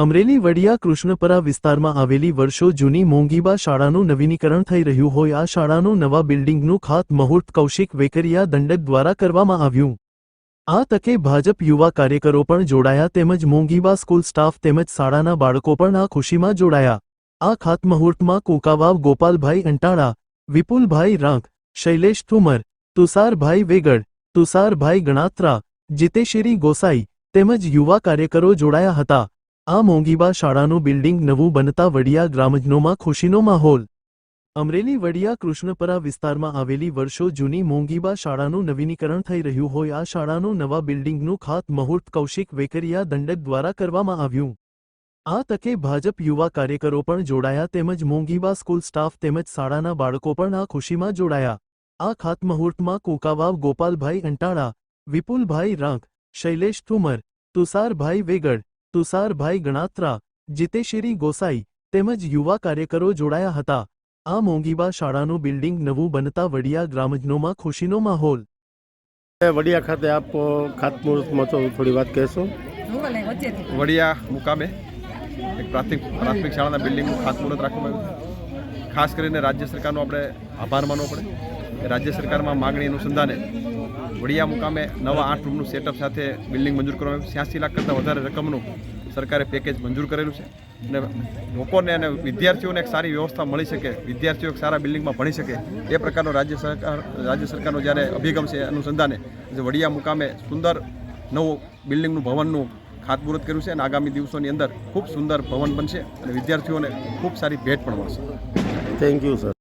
અમરેલી વડિયા કૃષ્ણપરા વિસ્તારમાં આવેલી વર્ષો જૂની મોંઘીબા શાળાનું નવીનીકરણ થઈ રહ્યું હોય આ શાળાનું નવા બિલ્ડિંગનું ખાતમુહૂર્ત કૌશિક વેકરિયા દંડક દ્વારા કરવામાં આવ્યું. આ તકે ભાજપ યુવા કાર્યકરો પણ જોડાયા તેમજ મોંઘીબા સ્કૂલ સ્ટાફ તેમજ શાળાના બાળકો પણ આ ખુશીમાં જોડાયા. આ ખાતમુહૂર્તમાં કોકાવાવ, ગોપાલભાઈ અંટાળા, વિપુલભાઈ રાંક, શૈલેષ ઠુમર, તુષારભાઈ વેગડ, તુષારભાઈ ગણાત્રા, જીતેશ્રી ગોસાઈ તેમજ યુવા કાર્યકરો જોડાયા હતા. આ મોંઘીબા શાળાનું બિલ્ડિંગ નવું બનતા વડિયા ગ્રામજનોમાં ખુશીનો માહોલ. અમરેલી વડિયા કૃષ્ણપરા વિસ્તારમાં આવેલી વર્ષો જૂની મોંઘીબા શાળાનું નવીનીકરણ થઈ રહ્યું હોય આ શાળાનું નવા બિલ્ડિંગનું ખાતમુહૂર્ત કૌશિક વેકરિયા દંડક દ્વારા કરવામાં આવ્યું. આ તકે ભાજપ યુવા કાર્યકરો પણ જોડાયા તેમજ મોંઘીબા સ્કૂલ સ્ટાફ તેમજ શાળાના બાળકો પણ આ ખુશીમાં જોડાયા. આ ખાતમુહૂર્તમાં કોકાવાવ ગોપાલભાઈ અંટાળા, વિપુલભાઈ રાંક શૈલેષ ઠુમર, તુષારભાઈ વેગડ તુષારભાઈ ગણાત્રા જીતેશ્રી ગોસાઈ તેમજ યુવા કાર્યકરો જોડાયા હતા. આ મોંઘીબા શાળાનું બિલ્ડિંગ નવું બનતા વડિયા ગ્રામજનોમાં ખુશીનો માહોલ. વડિયા ખાતે આપ ખાતમુહૂર્તમાં તો થોડી વાત કહેશો? વડિયા મુકામે એક પ્રાથમિક પ્રાથમિક શાળાના બિલ્ડિંગનું ખાતમુહૂર્ત રાખવામાં આવ્યું ખાસ કરીને રાજ્ય સરકારનો આપણે આભાર માનવો પડે. રાજ્ય સરકારમાં માગણી અનુસંધાને વડિયા મુકામે નવા આઠ રૂમનું સેટઅપ સાથે બિલ્ડિંગ મંજૂર કરવામાં આવ્યું. છ્યાસી લાખ કરતાં વધારે રકમનું સરકારે પેકેજ મંજૂર કરેલું છે. અને લોકોને અને વિદ્યાર્થીઓને એક સારી વ્યવસ્થા મળી શકે, વિદ્યાર્થીઓ સારા બિલ્ડિંગમાં ભણી શકે, એ પ્રકારનો રાજ્ય સરકાર, રાજ્ય સરકારનો જ્યારે અભિગમ છે અનુસંધાને જે વડિયા મુકામે સુંદર નવું બિલ્ડિંગનું ભવનનું ખાતમુહૂર્ત કર્યું છે અને આગામી દિવસોની અંદર ખૂબ સુંદર ભવન બનશે અને વિદ્યાર્થીઓને ખૂબ સારી ભેટ પણ મળશે. Thank you sir